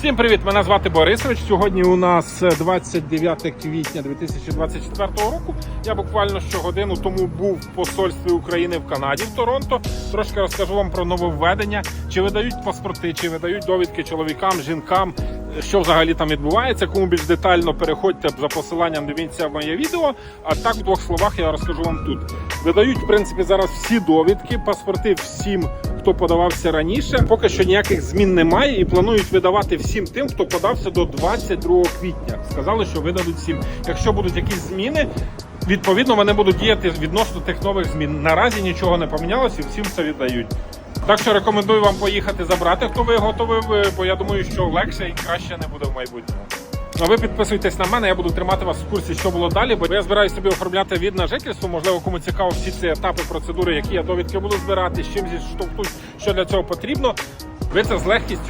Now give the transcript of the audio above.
Всім привіт! Мене звати Борисович. Сьогодні у нас 29 квітня 2024 року. Я буквально щогодину тому був в посольстві України в Канаді в Торонто. Трошки розкажу вам про нововведення, чи видають паспорти, чи видають довідки чоловікам, жінкам, що взагалі там відбувається. Кому більш детально переходьте за посиланням, дивіться моє відео. А так в двох словах я розкажу вам тут. Видають в принципі зараз всі довідки, паспорти всім хто подавався раніше. Поки що ніяких змін немає і планують видавати всім тим, хто подався до 22 квітня. Сказали, що видадуть всім. Якщо будуть якісь зміни, відповідно вони будуть діяти відносно тих нових змін. Наразі нічого не помінялося, і всім це віддають. Так що рекомендую вам поїхати забрати, хто виготовив, е, бо я думаю, що легше і краще не буде в майбутньому. А ви підписуйтесь на мене, я буду тримати вас в курсі, що було далі, бо я збираюся собі оформляти від на жительство. Можливо, кому цікаво всі ці етапи процедури, які я довідки буду збирати, з чим зіштовхнуть, що для цього потрібно. Ви це з легкістю